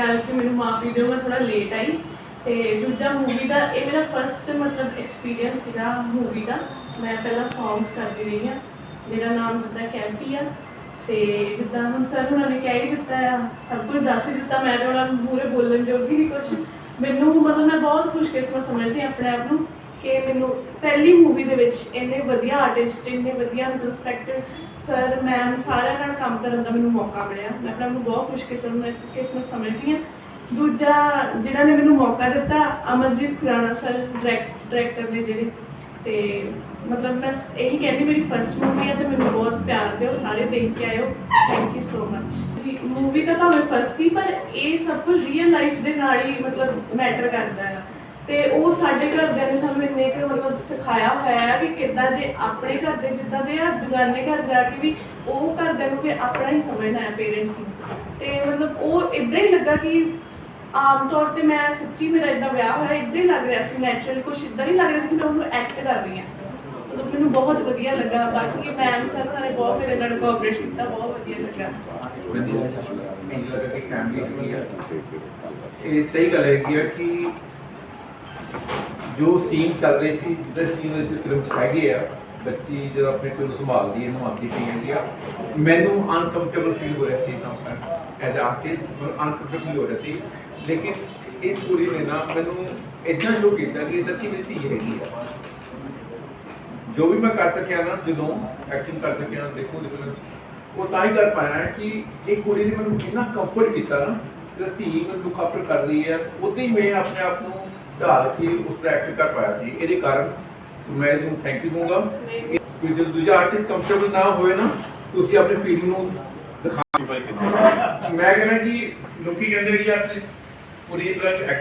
ਗੱਲ ਕਿ ਮੈਨੂੰ ਮਾਫੀ ਦਿਓ, ਮੈਂ ਥੋੜਾ ਲੇਟ ਆਈ। ਤੇ ਦੂਜਾ ਮੂਵੀ ਦਾ, ਇਹ ਮੇਰਾ ਫਰਸਟ ਮਤਲਬ ਐਕਸਪੀਰੀਅੰਸ ਸੀਗਾ ਮੂਵੀ ਦਾ। ਮੈਂ ਪਹਿਲਾਂ ਸੌਂਗਸ ਕਰਦੀ ਰਹੀ ਹਾਂ। ਮੇਰਾ ਨਾਮ ਜਿੱਦਾਂ ਕੈਂਪੀ ਆ। ਤੇ ਜਿੱਦਾਂ ਹੁਣ ਸਰ ਉਹਨਾਂ ਨੇ ਕਹਿ ਹੀ ਦਿੱਤਾ ਆ, ਸਭ ਕੁਝ ਦੱਸ ਹੀ ਦਿੱਤਾ, ਮੈਂ ਤੇ ਉਹਨਾਂ ਨੂੰ ਪੂਰੇ ਬੋਲਣ ਜੋਗੀ ਨਹੀਂ ਕੁਝ ਮੈਨੂੰ ਮਤਲਬ ਮੈਂ ਬਹੁਤ ਖੁਸ਼ਕਿਸਮਤ ਸਮਝਦੀ ਆਪਣੇ ਆਪ ਨੂੰ। ਕਿ ਮੈਨੂੰ ਪਹਿਲੀ ਮੂਵੀ ਦੇ ਵਿੱਚ ਇੰਨੇ ਵਧੀਆ ਆਰਟਿਸਟ ਇੰਨੇ ਵਧੀਆ ਰਿਸਪੈਕਟਡ ਸਰ ਮੈਮ ਸਾਰਿਆਂ ਨਾਲ ਕੰਮ ਕਰਨ ਦਾ ਮੈਨੂੰ ਮੌਕਾ ਮਿਲਿਆ। ਮੈਂ ਆਪਣਾ ਆਪ ਨੂੰ ਬਹੁਤ ਖੁਸ਼ਕਿਸਮਤ ਕਿਸਮਤ ਸਮਝਦੀ ਹਾਂ। ਦੂਜਾ ਜਿਹੜਾ ਨੇ ਮੈਨੂੰ ਮੌਕਾ ਦਿੱਤਾ ਅਮਰਜੀਤ ਖੁਰਾਣਾ ਸਰ ਡਾਇਰੈਕਟਰ ਨੇ ਜਿਹੜੇ। ਤੇ ਮਤਲਬ ਮੈਂ ਇਹੀ ਕਹਿੰਦੀ, ਮੇਰੀ ਫਰਸਟ ਮੂਵੀ ਹੈ ਤੇ ਮੈਨੂੰ ਬਹੁਤ ਪਿਆਰ ਦਿਓ, ਸਾਰੇ ਦੇਖ ਕੇ ਆਇਓ। ਥੈਂਕ ਯੂ ਸੋ ਮੱਚ ਜੀ ਮੂਵੀ ਤਾਂ ਭਾਵੇਂ ਫਸਟ ਸੀ, ਪਰ ਇਹ ਸਭ ਕੁਝ ਰੀਅਲ ਲਾਈਫ ਦੇ ਨਾਲ ਹੀ ਮਤਲਬ ਮੈਟਰ ਕਰਦਾ ਹੈ ਤੇ ਉਹ ਸਾਡੇ ਘਰਦਿਆਂ ਨੇ ਸਾਨੂੰ ਇੰਨੇ ਕੁ ਮਤਲਬ ਸਿਖਾਇਆ ਹੋਇਆ ਹੈ ਕਿ ਕਿੱਦਾਂ ਜੇ ਆਪਣੇ ਘਰ ਦੇ ਜਿੱਦਾਂ ਦੇ ਆ ਦੁਗਾਨੇ ਘਰ ਜਾ ਕੇ ਵੀ ਉਹ ਘਰਦਿਆਂ ਨੂੰ ਵੀ ਆਪਣਾ ਹੀ ਸਮਝਣਾ ਹੈ ਪੇਰੈਂਟਸ ਨੂੰ। ਤੇ ਮਤਲਬ ਉਹ ਇਦਾਂ ਹੀ ਲੱਗਾ ਕਿ ਆਮ ਤੌਰ ਤੇ ਮੈਂ ਸੱਚੀ ਮੇਰਾ ਇਦਾਂ ਵਿਆਹ ਹੋਇਆ ਇਦਾਂ ਹੀ ਲੱਗ ਰਿਹਾ ਸੀ ਨੈਚੁਰਲ ਕੁਝ ਇਦਾਂ ਨਹੀਂ ਲੱਗ ਰਿਹਾ ਸੀ ਕਿ ਮੈਂ ਉਹਨੂੰ ਐਕਟ ਕਰ ਰਹੀ ਹਾਂ। ਮਤਲਬ ਮੈਨੂੰ ਬਹੁਤ ਵਧੀਆ ਲੱਗਾ, ਬਾਕੀ ਮੈਮ ਸਰ ਨੇ ਬਹੁਤ ਮੇਰੇ ਨਾਲ ਕੋਆਪਰੇਟ ਕੀਤਾ, ਬਹੁਤ ਵਧੀਆ ਲੱਗਾ। ਮੈਨੂੰ ਲੱਗਾ ਕਿ ਫੈਮਿਲੀ ਸੀ ਇਹ ਸਹੀ ਗੱਲ ਹੈਗੀ ਕਿ ਜੋ ਸੀਨ ਚੱਲ ਰਹੇ ਸੀ, ਜਿੱਦਾਂ ਸੀਨ ਵਿੱਚ ਫਿਲਮ ਚ ਹੈਗੇ ਆ, ਬੱਚੀ ਜਦੋਂ ਆਪਣੇ ਕੋਲ ਸੰਭਾਲਦੀ ਹੈ ਨਿਭਾਉਂਦੀ ਪਈ ਹੈਗੀ ਆ, ਮੈਨੂੰ ਅਨਕੰਫਰਟੇਬਲ ਫੀਲ ਹੋ ਰਿਹਾ ਸੀ sometime as artist uncomfortable feel ਹੋ ਰਿਹਾ ਸੀ, ਲੇਕਿਨ ਇਸ ਕੁੜੀ ਨੇ ਨਾ ਮੈਨੂੰ ਇਦਾਂ ਸ਼ੋਅ ਕੀਤਾ ਕਿ ਸੱਚੀ ਮੇਰੀ ਧੀ ਹੈਗੀ ਆ। ਜੋ ਵੀ ਮੈਂ ਕਰ ਸਕਿਆ ਨਾ, ਜਦੋਂ ਐਕਟਿੰਗ ਕਰ ਸਕਿਆ ਨਾ ਦੇਖੋ ਦੇਖੋ, ਉਹ ਤਾਂ ਹੀ ਕਰ ਪਾਇਆ ਕਿ ਇਹ ਕੁੜੀ ਨੇ ਮੈਨੂੰ ਇੰਨਾ ਕੰਫਰਟ ਕੀਤਾ ਨਾ ਕਿ ਧੀ ਮੈਨੂੰ ਲੁੱਕ ਕਰ ਰਹੀ ਹੈ ਉਦੋਂ ਹੀ ਮੈਂ ਆਪਣੇ ਆਪ ਨੂੰ ਢਾਲ ਕੇ ਉਸ ਦਾ ਐਕਟ ਕਰ ਪਾਇਆ ਸੀ। ਇਹਦੇ ਕਾਰਨ ਸੋ ਮੈਂ ਇਹਨੂੰ ਥੈਂਕ ਯੂ ਦੂੰਗਾ ਕਿ ਜਦੋਂ ਦੂਜਾ ਆਰਟਿਸਟ ਕੰਫਰਟੇਬਲ ਨਾ ਹੋਏ ਨਾ ਤੁਸੀਂ ਆਪਣੀ ਫੀਲਿੰਗ ਨੂੰ ਦਿਖਾ ਮੈਂ ਕਹਿੰਦਾ ਕਿ ਲੋਕੀ ਕਹਿੰਦੇ ਕਿ ਯਾਰ ਤੁਸੀਂ ਪੂਰੀ ਤਰ੍ਹਾਂ